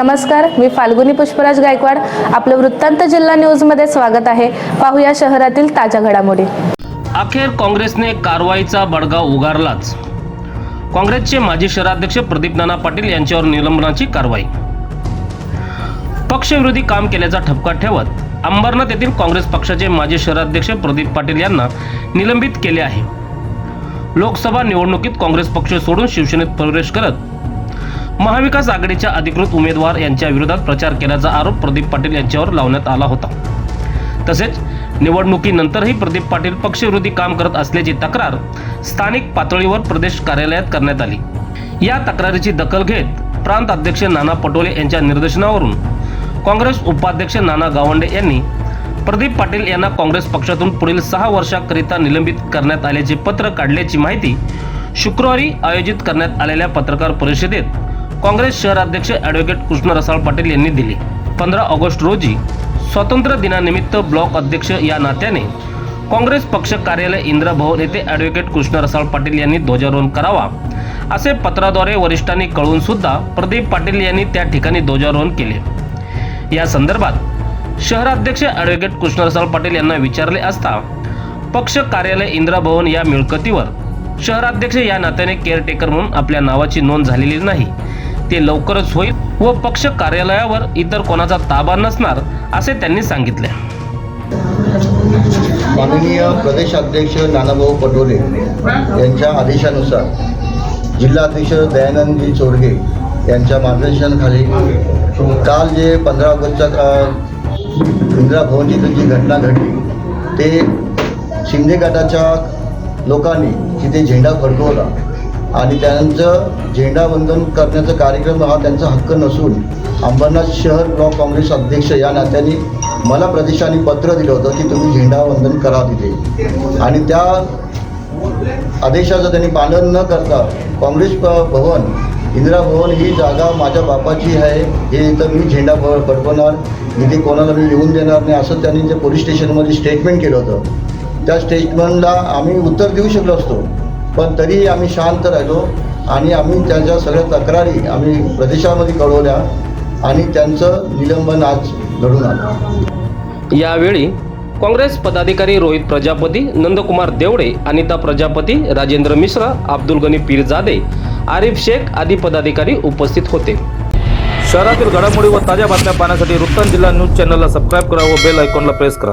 नमस्कार मी फाल्गुनी पुष्पराज गायकवाड. आपलं वृत्तांत जिल्हा न्यूजमध्ये स्वागत आहे. पाहूया शहरातील ताज्या घडामोडी. अखेर काँग्रेसने कारवाईचा बडगा उगारलाच. काँग्रेसचे माजी शहराध्यक्ष प्रदीप नाना पाटील यांच्यावर निलंबनाची कारवाई. पक्षविरोधी काम केल्याचा ठपका ठेवत अंबरनाथ येथील काँग्रेस पक्षाचे माजी शहराध्यक्ष प्रदीप पाटील यांना निलंबित केले आहे. लोकसभा निवडणुकीत काँग्रेस पक्ष सोडून शिवसेनेत प्रवेश करत महाविकास आघाडीच्या अधिकृत उमेदवार यांच्या विरोधात प्रचार केल्याचा आरोप प्रदीप पाटील यांच्यावर लावण्यात आला होता. तसेच निवडणुकीनंतरही प्रदीप पाटील पक्षविरोधी काम करत असल्याची तक्रार स्थानिक पातळीवर प्रदेश कार्यालयात करण्यात आली. या तक्रारीची दखल घेत प्रांत अध्यक्ष नाना पटोले यांच्या निर्देशनावरून काँग्रेस उपाध्यक्ष नाना गावंडे यांनी प्रदीप पाटील यांना काँग्रेस पक्षातून पुढील सहा वर्षाकरिता निलंबित करण्यात आल्याचे पत्र काढल्याची माहिती शुक्रवारी आयोजित करण्यात आलेल्या पत्रकार परिषदेत काँग्रेस शहराध्यक्ष ॲडव्होकेट कृष्ण रसाळ पाटील यांनी दिली. पंधरा ऑगस्ट रोजी स्वातंत्र्य दिनानिमित्त ब्लॉक अध्यक्ष या नात्याने काँग्रेस पक्ष कार्यालय इंदिरा भवन येथे ॲडव्होकेट कृष्ण रसाळ पाटील यांनी ध्वजारोहण करावा असे पत्राद्वारे वरिष्ठांनी कळवून सुद्धा प्रदीप पाटील यांनी त्या ठिकाणी ध्वजारोहण केले. या संदर्भात शहराध्यक्ष ॲडव्होकेट कृष्ण रसाळ पाटील यांना विचारले असता पक्ष कार्यालय इंदिरा भवन या मिळकतीवर शहराध्यक्ष या नात्याने केअरटेकर म्हणून आपल्या नावाची नोंद झालेली नाही. ते लवकरच होईल व पक्ष कार्यालयावर इतर कोणाचा ताबा नसणार असे त्यांनी सांगितले. माननीय प्रदेशाध्यक्ष नानाभाऊ पटोले यांच्या आदेशानुसार जिल्हाध्यक्ष दयानंदजी चोरगे यांच्या मार्गदर्शनाखाली काल जे पंधरा ऑगस्टच्या इंदिरा भवन इथं जी घटना घडली ते शिंदे गटाच्या लोकांनी तिथे झेंडा फडकवला. आणि त्यांचं झेंडावंदन करण्याचा कार्यक्रम हा त्यांचा हक्क नसून अंबरनाथ शहर ब्लॉक काँग्रेस अध्यक्ष या नात्याने मला प्रदेशाने पत्र दिलं होतं की तुम्ही झेंडावंदन करा तिथे. आणि त्या आदेशाचं त्यांनी पालन न करता काँग्रेस प- भवन इंदिरा भवन ही जागा माझ्या बापाची आहे. हे इथं मी झेंडा फ फडकवणार इथे कोणाला मी येऊन देणार नाही असं त्यांनी ते पोलीस स्टेशनमध्ये स्टेटमेंट केलं होतं. त्या स्टेटमेंटला आम्ही उत्तर देऊ शकलो असतो. पण तरीही आम्ही शांत राहिलो आणि आम्ही त्याच्या सगळ्या तक्रारी आम्ही प्रदेशामध्ये कळवल्या आणि त्यांचं निलंबन आज घडून आलं. यावेळी काँग्रेस पदाधिकारी रोहित प्रजापती नंदकुमार देवडे अनिता प्रजापती राजेंद्र मिश्रा अब्दुल गनी पीरजादे आरिफ शेख आदी पदाधिकारी उपस्थित होते. शहरातील घडामोडी व ताज्या बातम्या पाहण्यासाठी वृत्तांत जिल्हा न्यूज चॅनलला सबस्क्राईब करा व बेल आयकॉनला प्रेस करा.